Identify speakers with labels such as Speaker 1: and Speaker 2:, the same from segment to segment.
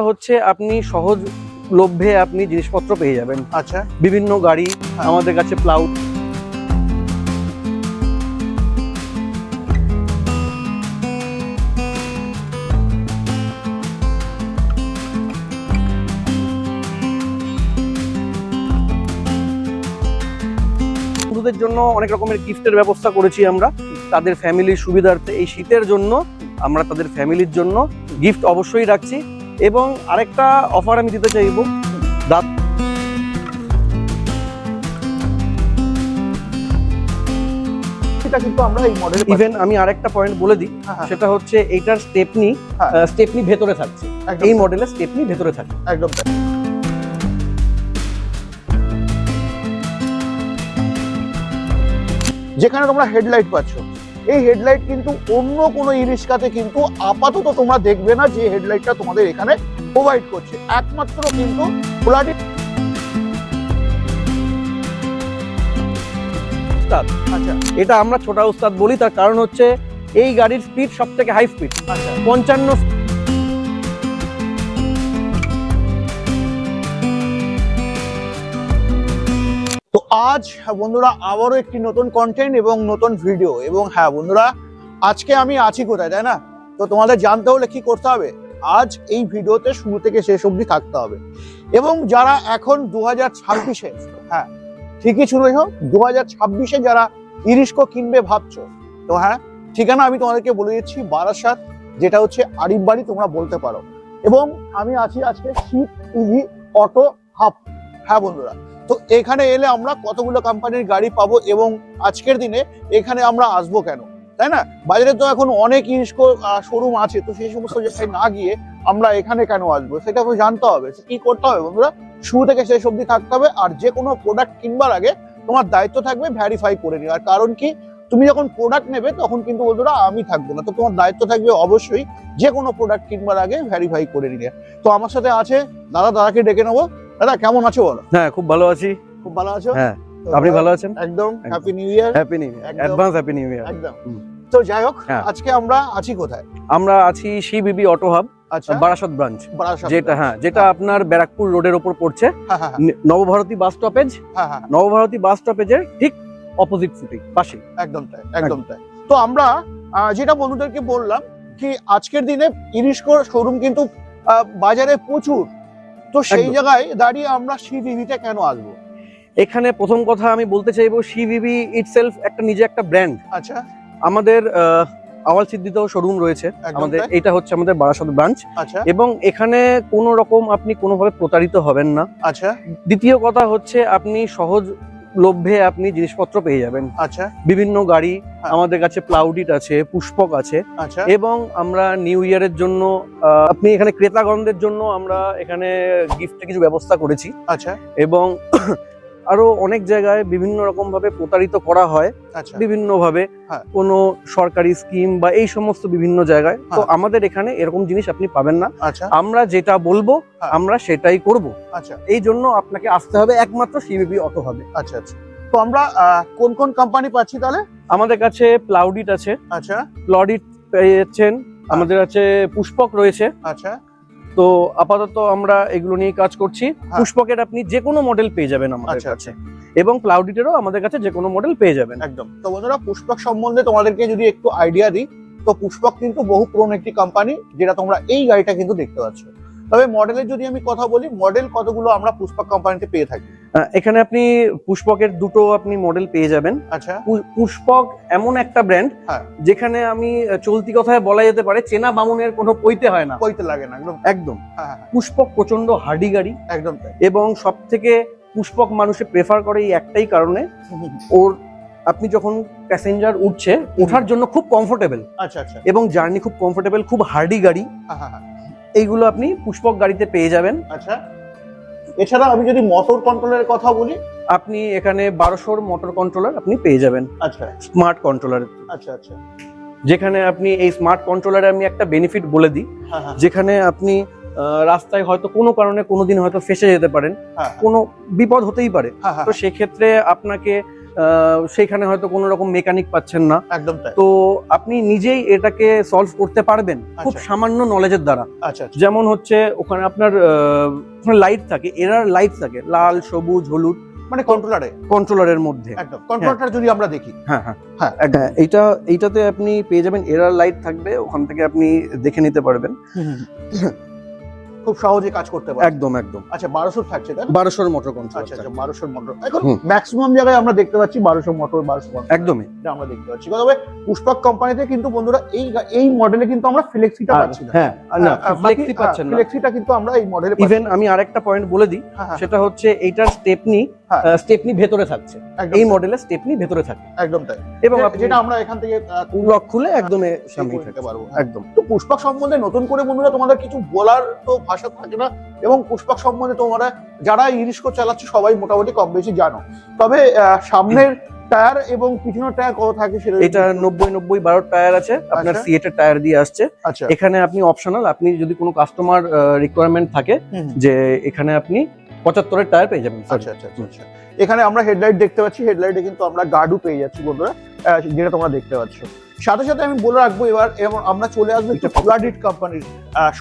Speaker 1: হচ্ছে আপনি সহজ লভ্যে আপনি জিনিসপত্র পেয়ে যাবেন।
Speaker 2: আচ্ছা।
Speaker 1: বিভিন্ন গাড়ি
Speaker 2: হ্যাঁ।
Speaker 1: আমাদের কাছে প্লাউ বন্ধুদের জন্য অনেক রকমের গিফটের ব্যবস্থা করেছি আমরা। তাদের ফ্যামিলির সুবিধার্থে এই শীতের জন্য আমরা তাদের ফ্যামিলির জন্য গিফট অবশ্যই রাখছি। এবং আরেকটা অফার আমি দিতে চাইব। দাঁত
Speaker 2: কিন্তু আমরা এই মডেল
Speaker 1: ইভেন আমি আরেকটা পয়েন্ট বলে দিই সেটা হচ্ছে এইটার স্টেপনি
Speaker 2: হ্যাঁ।
Speaker 1: স্টেপনি ভেতরে থাকছে। এই মডেলের স্টেপনি ভেতরে থাকে
Speaker 2: একদম যেখানে তোমরা হেডলাইট পাচ্ছ। এই হেডলাইট কিন্তু অন্য কোনো ই রিক্সাতে কিন্তু আপাতত তোমরা দেখবে না যে হেডলাইটটা তোমাদের এখানে প্রোভাইড করছে। একমাত্র কিন্তু
Speaker 1: উস্তাদ।
Speaker 2: আচ্ছা।
Speaker 1: এটা আমরা ছোটা উস্তাদ বলি তার কারণ হচ্ছে এই গাড়ির স্পিড সব থেকে হাই স্পিড
Speaker 2: আচ্ছা।
Speaker 1: পঞ্চান্ন
Speaker 2: আজ হ্যাঁ, বন্ধুরা আবারও একটি নতুন কন্টেন্ট এবং নতুন ভিডিও এবং হ্যাঁ বন্ধুরা আজকে আমি আছি কোথায় তাই না? তো তোমাদের জানতে হলে কি করতে হবে? আজ এই ভিডিওতে শুরু থেকে শেষ অবধি থাকতে হবে। এবং যারা এখন দু হাজার ছাব্বিশে হ্যাঁ ঠিকই শুনেছ দু হাজার ছাব্বিশে যারা ইরিস্কো কিনবে ভাবছ তো হ্যাঁ ঠিকানা আমি তোমাদেরকে বলে দিচ্ছি বারাসাত যেটা হচ্ছে আরিফ বাড়ি তোমরা বলতে পারো। এবং আমি আছি আজকে শীত ইভি অটো হাব হ্যাঁ বন্ধুরা তো এখানে এলে আমরা কতগুলো কোম্পানির গাড়ি পাবো এবং আজকের দিনে এখানে আমরা আসব কেন? তাই না? বাজারে তো এখন অনেক ইস্কো শোরুম আছে, তো সেই সমস্ত জায়গায় না গিয়ে আমরা এখানে কেন আসব? সেটা তো জানতে হবে। কি করতে হবে বন্ধুরা? শুরু থেকে শেষ অবধি থাকতে হবে আর যে কোনো প্রোডাক্ট কিনবার আগে তোমার দায়িত্ব থাকবে ভ্যারিফাই করে নেওয়ার। কারণ কি? তুমি যখন প্রোডাক্ট নেবে তখন কিন্তু বন্ধুরা আমি থাকব না। তো তোমার দায়িত্ব থাকবে অবশ্যই যে কোনো প্রোডাক্ট কিনবার আগে ভ্যারিফাই করে নিয়ে। তো আমার সাথে আছে দাদা, দাদাকে ডেকে নেব। দাদা কেমন আছো বলো?
Speaker 1: হ্যাঁ খুব ভালো আছি।
Speaker 2: খুব ভালো আছো?
Speaker 1: হ্যাঁ আপনি ভালো আছেন?
Speaker 2: একদম happy new year
Speaker 1: happy new year advance happy new year
Speaker 2: একদম। তো যাই হোক
Speaker 1: হ্যাঁ।
Speaker 2: আজকে আমরা আছি কোথায়?
Speaker 1: আমরা আছি সি বিবি অটো হাব
Speaker 2: আচ্ছা।
Speaker 1: বারাসাত ব্রাঞ্চ যেটা হ্যাঁ যেটা আপনার ব্যারাকপুর রোডের ওপর পড়ছে।
Speaker 2: হ্যাঁ হ্যাঁ
Speaker 1: নবভারতী বাস স্টপেজ
Speaker 2: হ্যাঁ হ্যাঁ।
Speaker 1: নবভারতী বাস স্টপেজের ঠিক অপোজিট ফুটে পাশে
Speaker 2: একদম তাই একদম তাই। তো আমরা যেটা বন্ধুদেরকে বললাম কি আজকের দিনে ইরিশকোর শোরুম কিন্তু বাজারে প্রচুর। তো সেই জায়গায় দাঁড়িয়ে আমরা সিভিভিতে কেন আসব?
Speaker 1: এখানে প্রথম কথা আমি বলতে চাইব সি বিবি ইটসেলফ একটা নিজে একটা ব্র্যান্ড
Speaker 2: আচ্ছা।
Speaker 1: আমাদের আওয়াল সিদ্দিত শোরুম রয়েছে। আমাদের এটা হচ্ছে আমাদের বারাসত ব্রাঞ্চ
Speaker 2: আচ্ছা।
Speaker 1: এবং এখানে কোনো রকম আপনি কোনোভাবে প্রতারিত হবেন না।
Speaker 2: আচ্ছা।
Speaker 1: দ্বিতীয় কথা হচ্ছে আপনি সহজ লভ্যে আপনি জিনিসপত্র পেয়ে যাবেন।
Speaker 2: আচ্ছা।
Speaker 1: বিভিন্ন গাড়ি
Speaker 2: হ্যাঁ।
Speaker 1: আমাদের কাছে প্লাউডিট আছে পুষ্পক আছে।
Speaker 2: আচ্ছা।
Speaker 1: এবং আমরা নিউ ইয়ারের জন্য আহ, আপনি এখানে ক্রেতাগণদের জন্য আমরা এখানে গিফটের কিছু ব্যবস্থা করেছি।
Speaker 2: আচ্ছা।
Speaker 1: এবং আরও অনেক জায়গায় বিভিন্ন রকম ভাবে প্রতারিত করা হয়
Speaker 2: আচ্ছা।
Speaker 1: বিভিন্ন ভাবে
Speaker 2: হ্যাঁ।
Speaker 1: কোনো সরকারি স্কিম বা এই সমস্ত বিভিন্ন জায়গায়। তো
Speaker 2: হ্যাঁ।
Speaker 1: আমাদের এখানে এরকম জিনিস আপনি পাবেন না।
Speaker 2: আচ্ছা।
Speaker 1: আমরা যেটা বলব
Speaker 2: হ্যাঁ।
Speaker 1: আমরা সেটাই করব।
Speaker 2: আচ্ছা।
Speaker 1: এই জন্য আপনাকে আসতে হবে একমাত্র সিবিবি অটো হবে
Speaker 2: আচ্ছা আচ্ছা। তো আমরা কোন কোন কোম্পানি পাচ্ছি তাহলে?
Speaker 1: আমাদের কাছে প্লাউডিট আছে।
Speaker 2: আচ্ছা।
Speaker 1: প্লাউডিট পেয়েছেন। আমাদের কাছে পুষ্পক রয়েছে।
Speaker 2: আচ্ছা।
Speaker 1: তো আপাতত আমরা এগুলো নিয়ে কাজ করছি।
Speaker 2: হ্যাঁ।
Speaker 1: পুষ্পকের আপনি যে কোনো মডেল পেয়ে যাবেন আমাদের
Speaker 2: আচ্ছা,
Speaker 1: কাছে। এবং ক্লাউডিটেরও আমাদের কাছে যে কোনো মডেল পেয়ে যাবেন।
Speaker 2: একদম। তো বন্ধুরা পুষ্পক সম্বন্ধে তোমাদেরকে যদি একটু আইডিয়া দিই তো পুষ্পক কিন্তু বহু পুরনো একটি কোম্পানি যেটা তোমরা এই গাড়িটা কিন্তু দেখতে পাচ্ছ। তবে মডেলের যদি আমি কথা বলি মডেল কতগুলো আমরা পুষ্পক কোম্পানিতে পেয়ে থাকি?
Speaker 1: এখানে আপনি পুষ্পকের দুটো আপনি মডেল পেয়ে যাবেন।
Speaker 2: আচ্ছা।
Speaker 1: পুষ্পক এমন একটা ব্র্যান্ড
Speaker 2: হ্যাঁ।
Speaker 1: যেখানে আমি চলতি কথায় বলা যেতে পারে চেনা বামুনের কোনো পইতে হয় না।
Speaker 2: কইতে লাগে না একদম।
Speaker 1: একদম।
Speaker 2: হ্যাঁ হ্যাঁ
Speaker 1: পুষ্পক প্রচণ্ড হার্ডি গাড়ি।
Speaker 2: একদম
Speaker 1: এবং সব থেকে পুষ্পক মানুষে প্রেফার করে এই একটাই কারণে ওর আপনি যখন প্যাসেঞ্জার উঠছে ওঠার জন্য খুব কমফোর্টেবল
Speaker 2: আচ্ছা আচ্ছা।
Speaker 1: এবং জার্নি খুব কমফোর্টেবল খুব হার্ডি গাড়ি।
Speaker 2: হ্যাঁ হ্যাঁ হ্যাঁ।
Speaker 1: এইগুলো আপনি পুষ্পক গাড়িতে পেয়ে যাবেন।
Speaker 2: আচ্ছা। এছাড়া আমি যদি মোটর কন্ট্রোলের কথা বলি
Speaker 1: আপনি এখানে বারোশোর মোটর কন্ট্রোলার আপনি পেয়ে যাবেন।
Speaker 2: আচ্ছা
Speaker 1: স্মার্ট কন্ট্রোলার
Speaker 2: আচ্ছা আচ্ছা।
Speaker 1: যেখানে আপনি এই স্মার্ট কন্ট্রোলারে আমি একটা বেনিফিট বলে দিই।
Speaker 2: হ্যাঁ হ্যাঁ।
Speaker 1: যেখানে আপনি রাস্তায় হয়তো কোনো কারণে কোনোদিন হয়তো ফেসে যেতে পারেন।
Speaker 2: হ্যাঁ
Speaker 1: কোনো বিপদ হতেই পারে। তো সেক্ষেত্রে আপনাকে সেখানে হয়তো কোনো রকম মেকানিক পাচ্ছেন না।
Speaker 2: একদম
Speaker 1: তো আপনি নিজেই এটাকে সলভ করতে পারবেন খুব
Speaker 2: আচ্ছা।
Speaker 1: সামান্য নলেজের দ্বারা।
Speaker 2: আচ্ছা আচ্ছা।
Speaker 1: যেমন হচ্ছে ওখানে আপনার ওখানে লাইট থাকে এরার লাইট থাকে লাল সবুজ হলুদ।
Speaker 2: মানে কন্ট্রোলারে
Speaker 1: কন্ট্রোলারের মধ্যে।
Speaker 2: একদম কন্ট্রোলারটা যদি আমরা দেখি।
Speaker 1: হ্যাঁ হ্যাঁ।
Speaker 2: হ্যাঁ।
Speaker 1: হ্যাঁ এইটা এইটাতে আপনি পেয়ে যাবেন এরার লাইট থাকবে ওখান থেকে আপনি দেখে নিতে পারবেন।
Speaker 2: খুব সহজে কাজ করতে পারে
Speaker 1: একদম একদম।
Speaker 2: আচ্ছা বারোশো থাকছে তাই?
Speaker 1: বারোশোর মোটর কন্ট্রোল
Speaker 2: আচ্ছা আচ্ছা বারোশোর মোটর এখন ম্যাক্সিমাম জায়গায় আমরা দেখতে পাচ্ছি বারোশো মোটর বারোশো মোটর
Speaker 1: একদমই।
Speaker 2: এটা আমরা দেখতে পাচ্ছি। তবে পুষ্পক কোম্পানিতে কিন্তু বন্ধুরা এই এই মডেলে কিন্তু আমরা ফ্লেক্সিটা পাচ্ছি না।
Speaker 1: হ্যাঁ আর না ফ্লেক্সি পাচ্ছেন না।
Speaker 2: ফ্লেক্সিটা কিন্তু আমরা এই মডেলে
Speaker 1: ইভেন আমি আরেকটা পয়েন্ট বলে দিই সেটা হচ্ছে এইটার স্টেপনি
Speaker 2: হ্যাঁ।
Speaker 1: স্টেপনি ভেতরে থাকছে। এই মডেলের স্টেপনি ভেতরে থাকে।
Speaker 2: একদম তাই।
Speaker 1: এবং
Speaker 2: যেটা আমরা এখান থেকে
Speaker 1: লক খুলে একদম এ
Speaker 2: সেই
Speaker 1: সামনেই
Speaker 2: করে নিতে
Speaker 1: থাকে
Speaker 2: পারব
Speaker 1: একদম।
Speaker 2: তো পুষ্পক সম্বন্ধে নতুন করে বন্ধুরা তোমাদের কিছু বলার তো ভাষা থাকে না এবং পুষ্পক সম্বন্ধে তোমরা যারা ইরিস্কো চালাচ্ছে সবাই মোটামুটি কম বেশি জানো। তবে সামনের টায়ার এবং পিছনের টায়ার কত থাকে সেটা
Speaker 1: এটা নব্বই নব্বই বারো টায়ার আছে। আপনার
Speaker 2: আচ্ছা।
Speaker 1: সিএটের টায়ার দিয়ে আসছে।
Speaker 2: আচ্ছা।
Speaker 1: এখানে আপনি অপশনাল আপনি যদি কোনো কাস্টমার রিকোয়ারমেন্ট থাকে। যে এখানে আপনি পঁচাত্তরের টায়ার পেয়ে যাবেন
Speaker 2: আচ্ছা আচ্ছা আচ্ছা আচ্ছা। এখানে আমরা হেডলাইট দেখতে পাচ্ছি হেডলাইটে কিন্তু আমরা গার্ডও পেয়ে যাচ্ছি বন্ধুরা যেটা তোমরা দেখতে পাচ্ছ। সাথে সাথে আমি বলে রাখব এবার এবং আমরা চলে আসব একটু প্লাডিট কোম্পানির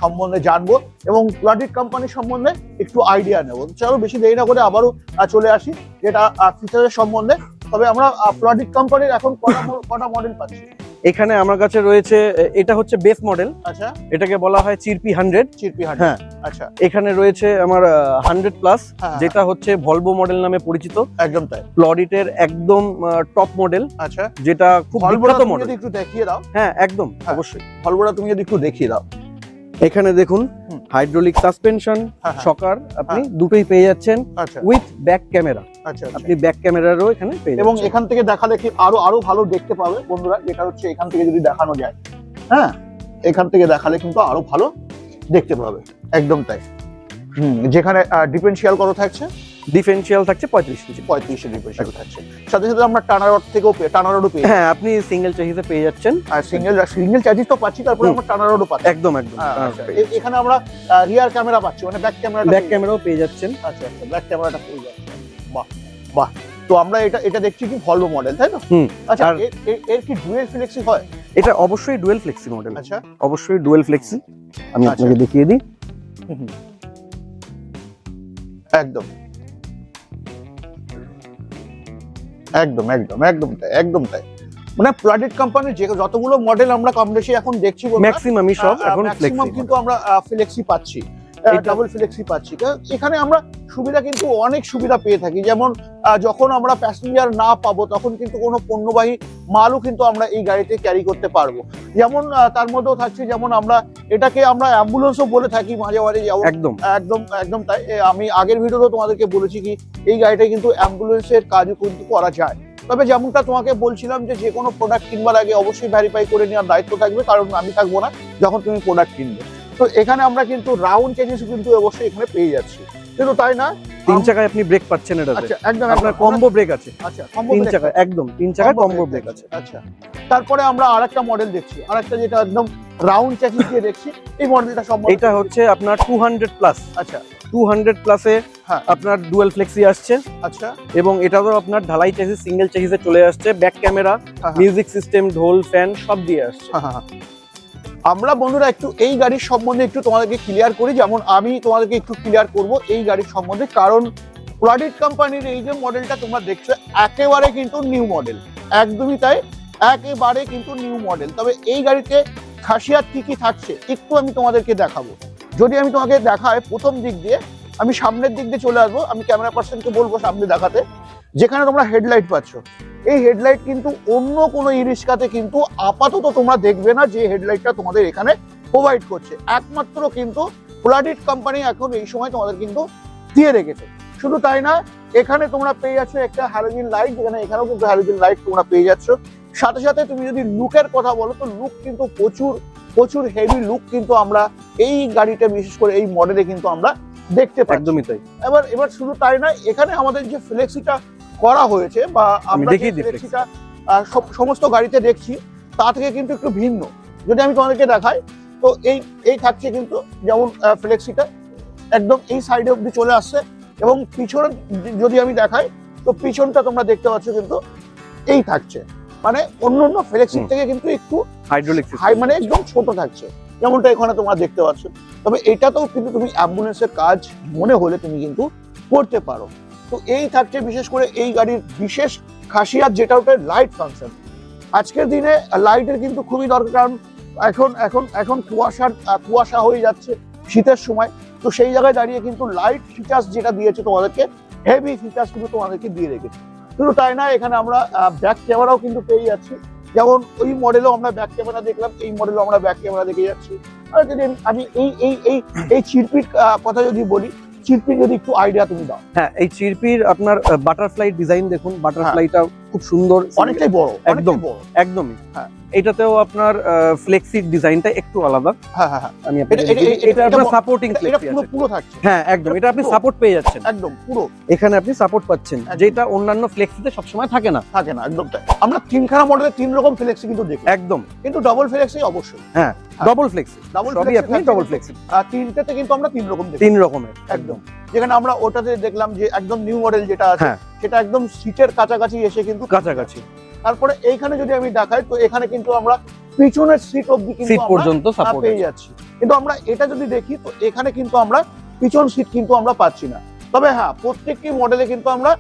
Speaker 2: সম্বন্ধে জানব এবং প্লাডিট কোম্পানির সম্বন্ধে একটু আইডিয়া নেব। চলো বেশি দেরি না করে আবারও চলে আসি যেটা ফিচারের সম্বন্ধে। তবে আমরা প্লাডিট কোম্পানির এখন কটা কটা মডেল পাচ্ছি?
Speaker 1: এখানে আমার কাছে রয়েছে এটা হচ্ছে বেস মডেল
Speaker 2: আচ্ছা।
Speaker 1: এটাকে বলা হয় চিরপি হান্ড্রেড
Speaker 2: চিরপি
Speaker 1: হ্যাঁ।
Speaker 2: আচ্ছা।
Speaker 1: এখানে রয়েছে আমার হান্ড্রেড প্লাস
Speaker 2: হ্যাঁ,
Speaker 1: যেটা হচ্ছে ভলভো মডেল নামে পরিচিত।
Speaker 2: একদম তাই।
Speaker 1: প্লডিটের একদম টপ মডেল
Speaker 2: আচ্ছা।
Speaker 1: যেটা খুব বিখ্যাত মডেল
Speaker 2: যদি একটু দেখিয়ে দাও।
Speaker 1: হ্যাঁ একদম
Speaker 2: হ্যাঁ।
Speaker 1: অবশ্যই।
Speaker 2: ভলভোটা তুমি যদি একটু দেখিয়ে দাও।
Speaker 1: এখানে দেখুন হাইড্রোলিক সাসপেনশন
Speaker 2: হ্যাঁ, হ্যাঁ।
Speaker 1: সকার আপনি দুটোই পেয়ে যাচ্ছেন উইথ ব্যাক ক্যামেরা
Speaker 2: আচ্ছা আচ্ছা।
Speaker 1: আপনি ব্যাক ক্যামেরারও এখানে পেয়ে
Speaker 2: এবং এখান থেকে দেখা দেখি আরও আরও ভালো দেখতে পাবে বন্ধুরা যেটা হচ্ছে এখান থেকে যদি দেখানো যায়। হ্যাঁ? এখান থেকে দেখালে কিন্তু আরও ভালো দেখতে পাবে। একদম তাই। হুম যেখানে ডিফারেন্সিয়াল কত থাকছে?
Speaker 1: ডিফারেন্সিয়াল থাকছে পঁয়ত্রিশ ইঞ্চি
Speaker 2: পঁয়ত্রিশে ডিফারেন্সিয়াল থাকছে। সাথে সাথে আমরা টানা রড থেকেও টানা রডও পেয়ে
Speaker 1: হ্যাঁ আপনি সিঙ্গেল চাহিদা পেয়ে যাচ্ছেন।
Speaker 2: আর সিঙ্গেল সিঙ্গেল চার্জিস তো পাচ্ছি তারপরে। আমরা টানা রডও পাচ্ছি।
Speaker 1: একদম একদম।
Speaker 2: হ্যাঁ, আচ্ছা। এখানে আমরা রিয়ার ক্যামেরা পাচ্ছি মানে ব্যাক ক্যামেরা
Speaker 1: ব্যাক ক্যামেরাও পেয়ে যাচ্ছেন।
Speaker 2: আচ্ছা আচ্ছা ব্যাক ক্যামেরাটা পেয়ে যাচ্ছে। বাহ বাহ। তো আমরা এটা এটা দেখছি কি ভলভো মডেল তাই
Speaker 1: হুম,
Speaker 2: আচ্ছা এর- কি ডুয়েল ফ্লেক্সি হয়?
Speaker 1: এটা অবশ্যই ডুয়েল ফ্লেক্সি মডেল
Speaker 2: আচ্ছা।
Speaker 1: অবশ্যই ডুয়েল ফ্লেক্সি আমি
Speaker 2: আচ্ছা।
Speaker 1: আপনাকে দেখিয়ে দিই।
Speaker 2: একদম। একদম একদম একদম তাই একদম তাই। মানে প্লাডিট কোম্পানির যে যতগুলো মডেল আমরা কম বেশি এখন দেখছি
Speaker 1: ম্যাক্সিমামই সব এখন ফ্লেক্সি
Speaker 2: কিন্তু আমরা ফ্লেক্সি পাচ্ছি। ডাবল ফ্লেক্সি পাচ্ছি। এখানে আমরা সুবিধা কিন্তু অনেক সুবিধা পেয়ে থাকি। যেমন যখন আমরা প্যাসেঞ্জার না পাবো তখন কিন্তু কোনো পণ্যবাহী মালও কিন্তু আমরা এই গাড়িতে ক্যারি করতে পারব। যেমন তার মধ্যেও থাকছে যেমন আমরা এটাকে আমরা অ্যাম্বুলেন্সও বলে থাকি মাঝে মাঝে
Speaker 1: একদম।
Speaker 2: একদম একদম তাই আমি আগের ভিডিওতে তোমাদেরকে বলেছি কি এই গাড়িটা কিন্তু অ্যাম্বুলেন্সের কাজও কিন্তু করা যায়। তবে যেমনটা তোমাকে বলছিলাম যে যে কোনো প্রোডাক্ট কিনবার আগে অবশ্যই ভ্যারিফাই করে নেওয়ার দায়িত্ব থাকবে কারণ আমি থাকব না যখন তুমি প্রোডাক্ট কিনবে। তো এখানে আমরা কিন্তু রাউন্ড চেঞ্জেস কিন্তু অবশ্যই এখানে পেয়ে যাচ্ছি। কিন্তু তাই না?
Speaker 1: তিন চাকায় আপনি ব্রেক পাচ্ছেন এটাতে।
Speaker 2: আচ্ছা একদম
Speaker 1: আপনার কম্বো ব্রেক আছে।
Speaker 2: আচ্ছা
Speaker 1: তিন চাকায় একদম তিন চাকায় কম্বো ব্রেক আছে।
Speaker 2: আচ্ছা তারপরে আমরা আরেকটা মডেল দেখছি। আরেকটা যেটা একদম রাউন্ড চ্যাসিস দিয়ে দেখছি এই মডেলটা সম্বন্ধে
Speaker 1: এটা হচ্ছে আপনার টু হান্ড্রেড প্লাস
Speaker 2: আচ্ছা।
Speaker 1: টু হান্ড্রেড প্লাসে
Speaker 2: হ্যাঁ।
Speaker 1: আপনার ডুয়েল ফ্লেক্সি আসছে।
Speaker 2: আচ্ছা।
Speaker 1: এবং এটাও আপনার ঢালাই চেসিস সিঙ্গেল চেসিসে চলে আসছে। Back camera. মিউজিক সিস্টেম ঢোল ফ্যান সব দিয়ে আসছে।
Speaker 2: হ্যাঁ, হ্যাঁ। আমরা বন্ধুরা একটু এই গাড়ির সম্বন্ধে একটু তোমাদেরকে ক্লিয়ার করি, যেমন আমি তোমাদেরকে একটু ক্লিয়ার করব এই গাড়ির সম্বন্ধে। কারণ প্লাডিট কোম্পানির এই যে মডেলটা তোমরা দেখছ, একেবারে কিন্তু নিউ মডেল একদমই তাই, একেবারে কিন্তু নিউ মডেল তবে এই গাড়িতে খাসিয়াত কি কি থাকছে, একটু আমি তোমাদেরকে দেখাবো। যদি আমি তোমাকে দেখাই প্রথম দিক দিয়ে, আমি সামনের দিক দিয়ে চলে আসব। আমি ক্যামেরা পার্সনকে বলব সামনে দেখাতে। যেখানে তোমরা হেডলাইট পাচ্ছ। এই হেডলাইট কিন্তু অন্য কোনো ই রিক্সাতে কিন্তু আপাতত তোমরা দেখবে না যে হেডলাইটটা তোমাদের এখানে প্রোভাইড করছে। একমাত্র কিন্তু ফ্লাডিট কোম্পানি এখন এই সময় তোমাদের কিন্তু দিয়ে রেখেছে। শুধু তাই না এখানে তোমরা পেয়ে যাচ্ছ একটা হ্যালোজিন লাইট যেখানে এখানেও কিন্তু হ্যালোজিন লাইট তোমরা পেয়ে যাচ্ছ। সাথে সাথে তুমি যদি লুকের কথা বলো তো লুক কিন্তু প্রচুর প্রচুর হেভি লুক কিন্তু আমরা এই গাড়িটা বিশেষ করে এই মডেলে কিন্তু আমরা দেখতে পাই
Speaker 1: একদমই তাই।
Speaker 2: এবার এবার শুধু তাই না এখানে আমাদের যে ফ্লেক্সিটা করা হয়েছে বা আমরা আহ, সব- সমস্ত গাড়িতে দেখছি তা থেকে কিন্তু একটু ভিন্ন। যদি আমি তোমাদেরকে দেখাই তো এই এই থাকছে কিন্তু যেমন ফ্লেক্সিটা একদম এই সাইডে অব্দি চলে আসছে এবং পিছনে যদি আমি দেখাই তো পিছনটা তোমরা দেখতে পাচ্ছ কিন্তু এই থাকছে। মানে অন্য অন্য
Speaker 1: ফ্লেক্সি
Speaker 2: থেকে কিন্তু একটু
Speaker 1: হাইড্রোলিক
Speaker 2: হাই মানে একদম ছোট থাকছে। যেমনটা এখানে তোমরা দেখতে পাচ্ছ। তবে এটাতেও কিন্তু তুমি অ্যাম্বুলেন্সের কাজ মনে হলে তুমি কিন্তু করতে পারো। তো এই থাকছে বিশেষ করে এই গাড়ির বিশেষ খাসিয়াত যেটা ওটা লাইট ফাংশন আজকের দিনে লাইটের কিন্তু খুবই দরকার, কারণ এখন এখন এখন কুয়াশার কুয়াশা হয়ে যাচ্ছে শীতের সময়। তো সেই জায়গায় দাঁড়িয়ে কিন্তু লাইট ফিচার্স যেটা দিয়েছে তোমাদেরকে হেভি ফিচার্স কিন্তু তোমাদেরকে দিয়ে রেখেছে। শুধু তাই না এখানে আমরা ব্যাক ক্যামেরাও কিন্তু পেয়ে যাচ্ছি। যেমন ওই মডেলও আমরা ব্যাক ক্যামেরা দেখলাম, এই মডেলও আমরা ব্যাক ক্যামেরা দেখে যাচ্ছি। আর যদি আমি- আমি এই এই এই এই চিরপিট কথা যদি বলি চিরপির যদি একটু আইডিয়া তুমি দাও।
Speaker 1: হ্যাঁ এই চিরপির আপনার বাটারফ্লাই ডিজাইন দেখুন বাটারফ্লাইটা খুব সুন্দর।
Speaker 2: অনেকটাই বড়
Speaker 1: একদম। একদমই।
Speaker 2: হ্যাঁ।
Speaker 1: এটাতেও আপনার ফ্লেক্সির ডিজাইনটা একটু আলাদা।
Speaker 2: হ্যাঁ হ্যাঁ হ্যাঁ।
Speaker 1: আমি
Speaker 2: এটা-
Speaker 1: আপনার সাপোর্টিং
Speaker 2: এটা-
Speaker 1: ফ্লেক্সি
Speaker 2: পুরো পুরো থাকছে।
Speaker 1: হ্যাঁ একদম। এটা আপনি সাপোর্ট পেয়ে যাচ্ছেন।
Speaker 2: একদম পুরো।
Speaker 1: এখানে আপনি সাপোর্ট পাচ্ছেন। যেটা অন্যান্য ফ্লেক্সিতে সবসময় থাকে না।
Speaker 2: থাকে না একদম তাই। আমরা তিনখানা মডেলের তিন রকম ফ্লেক্সি কিন্তু দেখি।
Speaker 1: একদম।
Speaker 2: কিন্তু ডবল ফ্লেক্সি অবশ্যই।
Speaker 1: হ্যাঁ। ডবল ফ্লেক্সি
Speaker 2: ডাবল
Speaker 1: সবই আপনি ডবল ফ্লেক্সি
Speaker 2: আর তিনটাতে কিন্তু আমরা তিন রকম
Speaker 1: তিন রকমের।
Speaker 2: একদম। যেখানে আমরা ওটাতে দেখলাম যে একদম নিউ মডেল যেটা আছে
Speaker 1: হ্যাঁ।
Speaker 2: সেটা একদম সিটের কাছাকাছি এসে কিন্তু
Speaker 1: কাছাকাছি।
Speaker 2: তারপরে এইখানে যদি আমি দেখাই তো এখানে কিন্তু আমরা পিছনের সিট অবধি কিন্তু
Speaker 1: পর্যন্ত সাপোর্ট
Speaker 2: পেয়ে যাচ্ছি। কিন্তু আমরা এটা যদি দেখি তো এখানে কিন্তু আমরা পিছন সিট কিন্তু আমরা পাচ্ছি না। তবে হ্যাঁ প্রত্যেকটি মডেলে কিন্তু আমরা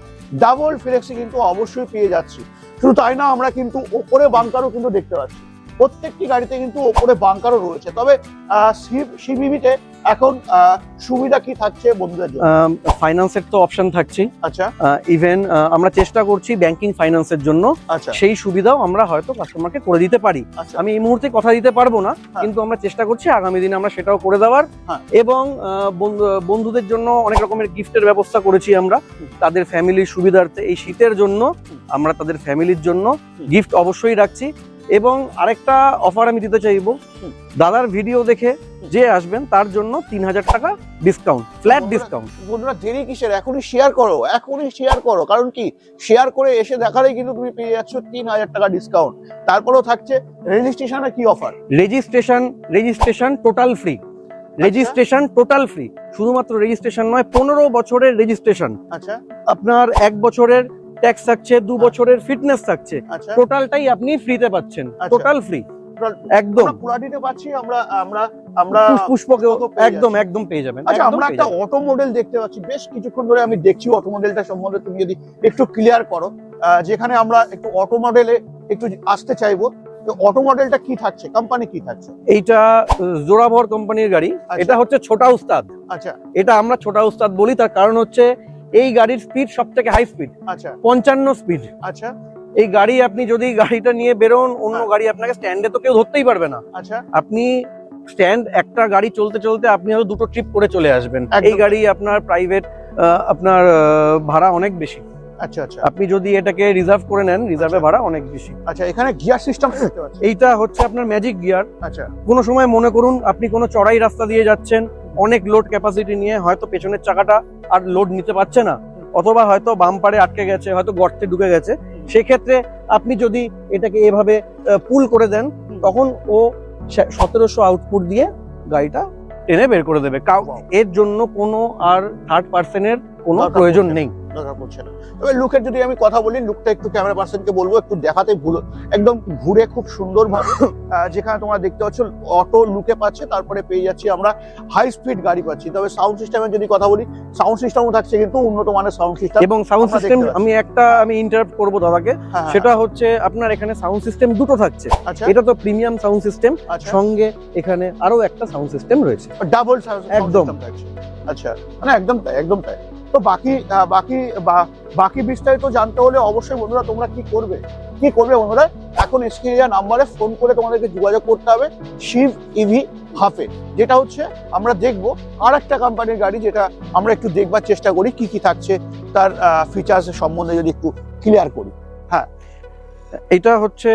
Speaker 2: ডাবল ফ্লেক্সি কিন্তু অবশ্যই পেয়ে যাচ্ছি। শুধু তাই না আমরা কিন্তু ওপরে বাংকারও কিন্তু দেখতে পাচ্ছি। প্রত্যেকটি গাড়িতে কিন্তু ওপরে বাংকারও রয়েছে। তবে সিবিবিতে এখন সুবিধা কি থাকছে বন্ধুদের জন্য?
Speaker 1: ফাইন্যান্সের তো অপশন থাকছেই।
Speaker 2: আচ্ছা।
Speaker 1: ইভেন আমরা চেষ্টা করছি ব্যাংকিং ফাইন্যান্সের জন্য।
Speaker 2: আচ্ছা।
Speaker 1: সেই সুবিধাও আমরা হয়তো কাস্টমারকে করে দিতে পারি।
Speaker 2: আচ্ছা।
Speaker 1: আমি এই মুহূর্তে কথা দিতে পারব না
Speaker 2: হ্যাঁ।
Speaker 1: কিন্তু আমরা চেষ্টা করছি আগামী দিনে আমরা সেটাও করে দেওয়ার।
Speaker 2: হ্যাঁ।
Speaker 1: এবং বন্ধু- বন্ধুদের জন্য অনেক রকমের গিফটের ব্যবস্থা করেছি আমরা। তাদের ফ্যামিলির সুবিধার্থে এই শীতের জন্য আমরা তাদের ফ্যামিলির জন্য গিফট অবশ্যই রাখছি। এবং আরেকটা অফার আমি দিতে চাইব। দাদার ভিডিও দেখে যে আসবেন তার জন্য তিন হাজার টাকা ডিসকাউন্ট ফ্ল্যাট ডিসকাউন্ট
Speaker 2: বন্ধুরা দেরি কিসের? এখনই শেয়ার করো এখনই শেয়ার করো। কারণ কি? শেয়ার করে এসে দেখালেই কিন্তু তুমি পেয়ে যাচ্ছ তিন হাজার টাকা ডিসকাউন্ট তারপরেও থাকছে রেজিস্ট্রেশনের কি offer
Speaker 1: registration registration total free registration total free শুধুমাত্র রেজিস্ট্রেশন নয় পনেরো বছরের রেজিস্ট্রেশন
Speaker 2: আচ্ছা।
Speaker 1: আপনার এক বছরের ট্যাক্স থাকছে দু বছরের ফিটনেস থাকছে।
Speaker 2: আচ্ছা।
Speaker 1: টোটালটাই আপনি ফ্রিতে পাচ্ছেন।
Speaker 2: আচ্ছা।
Speaker 1: টোটাল ফ্রি একদম।
Speaker 2: পুরাটিতে পাচ্ছি আমরা আমরা আমরা
Speaker 1: পুষ্পকেও একদম একদম পেয়ে যাবেন
Speaker 2: আচ্ছা আমরা একটা অটো মডেল দেখতে পাচ্ছি। বেশ কিছুক্ষণ ধরে আমি দেখছি অটো মডেলটা সম্বন্ধে। তুমি যদি একটু ক্লিয়ার করো যেখানে আমরা একটু অটো মডেলে একটু আসতে চাইব তো অটো মডেলটা কি থাকছে? কোম্পানি কি থাকছে?
Speaker 1: এইটা জোরাভর কোম্পানির গাড়ি।
Speaker 2: আচ্ছা।
Speaker 1: এটা হচ্ছে ছোটা উস্তাদ।
Speaker 2: আচ্ছা।
Speaker 1: এটা আমরা ছোটা উস্তাদ বলি তার কারণ হচ্ছে এই গাড়ির স্পিড সব থেকে হাই স্পিড
Speaker 2: আচ্ছা।
Speaker 1: পঞ্চান্ন স্পিড
Speaker 2: আচ্ছা।
Speaker 1: এই গাড়ি আপনি যদি গাড়িটা নিয়ে বেরোন অন্য
Speaker 2: হ্যাঁ।
Speaker 1: গাড়ি আপনাকে স্ট্যান্ডে তো কেউ ধরতেই পারবে না।
Speaker 2: আচ্ছা।
Speaker 1: আপনি স্ট্যান্ড একটা গাড়ি চলতে চলতে আপনি হয়তো দুটো ট্রিপ করে চলে আসবেন। এই গাড়ি আপনার প্রাইভেট আপনার ভাড়া অনেক বেশি।
Speaker 2: আচ্ছা আচ্ছা।
Speaker 1: আপনি যদি এটাকে রিজার্ভ করে নেন রিজার্ভে ভাড়া অনেক বেশি।
Speaker 2: আচ্ছা এখানে গিয়ার সিস্টেম
Speaker 1: এইটা হচ্ছে আপনার ম্যাজিক গিয়ার
Speaker 2: আচ্ছা।
Speaker 1: কোনো সময় মনে করুন আপনি কোনো চড়াই রাস্তা দিয়ে যাচ্ছেন অনেক লোড ক্যাপাসিটি নিয়ে হয়তো পেছনের চাকাটা আর লোড নিতে পারছে না অথবা হয়তো বাম্পারে আটকে গেছে হয়তো গর্তে ঢুকে গেছে। সেক্ষেত্রে আপনি যদি এটাকে এভাবে পুল করে দেন তখন ও সতেরোশো আউটপুট দিয়ে গাড়িটা টেনে বের করে দেবে। এর জন্য কোনো আর থার্ড পার্সনের কোনো প্রয়োজন নেই।
Speaker 2: দরকার পড়ছে না। তবে লুকের যদি আমি কথা বলি লুকটা একটু ক্যামেরা পার্সনকে বলব একটু দেখাতে ভুলো একদম ঘুরে খুব সুন্দর ভাবে যেখানে তোমরা দেখতে পাচ্ছ অটো লুকে পাচ্ছে তারপরে পেয়ে যাচ্ছি আমরা হাই স্পিড গাড়ি পাচ্ছি। তবে সাউন্ড সিস্টেমের যদি কথা বলি সাউন্ড সিস্টেমও থাকছে কিন্তু উন্নত মানের সাউন্ড সিস্টেম
Speaker 1: এবং সাউন্ড সিস্টেম আমি একটা আমি ইন্টারাপ্ট করব দাদাকে। সেটা হচ্ছে আপনার এখানে সাউন্ড সিস্টেম দুটো থাকছে।
Speaker 2: আচ্ছা।
Speaker 1: এটা তো প্রিমিয়াম সাউন্ড সিস্টেম সঙ্গে এখানে আরও একটা সাউন্ড সিস্টেম রয়েছে।
Speaker 2: ডাবল
Speaker 1: সাউন্ড
Speaker 2: একদম। আচ্ছা। মানে একদম তাই একদম তাই। তো বাকি বাকি বাকি বিস্তারিত জানতে হলে অবশ্যই বন্ধুরা তোমরা কি করবে? কি করবে বন্ধুরা? এখন স্ক্রিনিয়া নাম্বারে ফোন করে তোমাদেরকে যোগাযোগ করতে হবে শিব ইভি হাফে। যেটা হচ্ছে, আমরা দেখব আর একটা কোম্পানির গাড়ি যেটা আমরা একটু দেখবার চেষ্টা করি, কি কি থাকছে, তার ফিচার্স সম্বন্ধে যদি একটু ক্লিয়ার করি।
Speaker 1: এটা হচ্ছে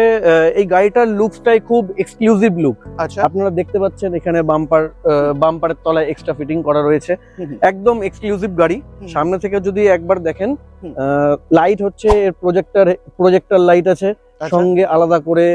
Speaker 1: এই গাড়িটার লুকসটাই খুব এক্সক্লুসিভ লুক
Speaker 2: আচ্ছা।
Speaker 1: আপনারা দেখতে পাচ্ছেন এখানে বাম্পার বাম্পারের তলায় এক্সট্রা ফিটিং করা রয়েছে। একদম এক্সক্লুসিভ গাড়ি। সামনে থেকে যদি একবার দেখেন। লাইট হচ্ছে এর প্রজেক্টর প্রজেক্টর লাইট আছে।
Speaker 2: আচ্ছা,
Speaker 1: সঙ্গে আলাদা করে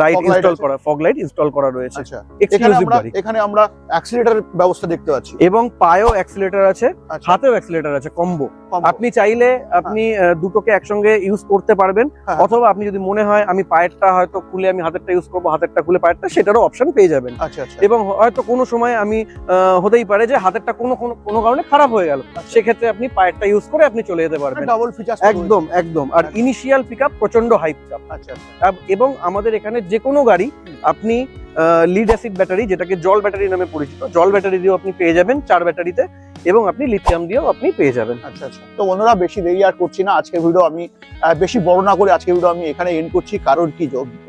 Speaker 1: লাইট ইনস্টল করা ফগ লাইট ইনস্টল করা রয়েছে।
Speaker 2: আচ্ছা। এখানে
Speaker 1: এক্সক্লুসিভ
Speaker 2: আমরা
Speaker 1: গাড়ি।
Speaker 2: এখানে আমরা অ্যাক্সিলেটার ব্যবস্থা দেখতে পাচ্ছি।
Speaker 1: এবং পায়েও অ্যাক্সিলেটর আছে
Speaker 2: আচ্ছা।
Speaker 1: হাতেও অ্যাক্সিলেটর আছে কম্বো আপনি চাইলে আপনি দুটোকে একসঙ্গে ইউজ করতে পারবেন।
Speaker 2: হ্যাঁ।
Speaker 1: অথবা আপনি যদি মনে হয় আমি পায়েরটা হয়তো খুলে আমি হাতেরটা ইউজ করব হাতেরটা খুলে পায়েরটা সেটারও অপশন পেয়ে যাবেন।
Speaker 2: আচ্ছা আচ্ছা।
Speaker 1: এবং হয়তো কোনো সময় আমি আহ, হতেই পারে যে হাতেরটা কোনো কোনো কারণে খারাপ হয়ে গেল। সেক্ষেত্রে আপনি পায়েরটা ইউজ করে আপনি চলে যেতে পারবেন।
Speaker 2: ডাবল ফিচার
Speaker 1: একদম একদম। আর ইনিশিয়াল পিক আপ প্রচণ্ড হাই
Speaker 2: আচ্ছা আচ্ছা।
Speaker 1: এবং আমাদের এখানে যে কোনো গাড়ি আপনি লিড অ্যাসিড ব্যাটারি যেটাকে জল ব্যাটারি নামে পরিচিত। জল ব্যাটারি দিয়েও আপনি পেয়ে যাবেন চার ব্যাটারিতে এবং আপনি লিথিয়াম দিয়েও আপনি পেয়ে যাবেন।
Speaker 2: আচ্ছা আচ্ছা। তো বন্ধুরা, বেশি দেরি আর করছি না। আজকের ভিডিও আমি বেশি বড় না করে আজকের ভিডিও আমি এখানে এন্ড করছি। কারণ কি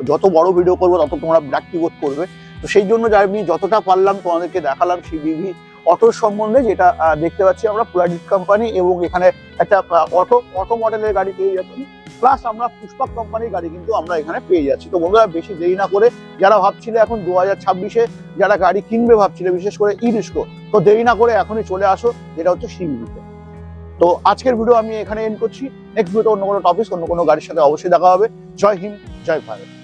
Speaker 2: যত বড় ভিডিও করব, তত তোমরা বিরক্তি বোধ করবে। তো সেই জন্য আমি যতটা পারলাম তোমাদেরকে দেখালাম সিবিভি অটোর সম্বন্ধে, যেটা দেখতে পাচ্ছি আমরা প্রাইভেট কোম্পানি এবং এখানে একটা অটো অটো মডেলের গাড়ি পেয়ে যাচ্ছি। প্লাস আমরা পুষ্পক কোম্পানির গাড়ি কিন্তু আমরা এখানে পেয়ে যাচ্ছি। তো বন্ধুরা, বেশি দেরি না করে যারা ভাবছিল এখন দু হাজার ছাব্বিশে যারা গাড়ি কিনবে ভাবছিল, বিশেষ করে ই রিস্কো তো দেরি না করে এখনই চলে আসো, যেটা হচ্ছে সিবিভিতে তো আজকের ভিডিও আমি এখানে এন্ড করছি। নেক্সট ভিডিও অন্য কোনো টপিক অন্য কোনো গাড়ির সাথে অবশ্যই দেখা হবে। জয় হিন্দ, জয় ভারত।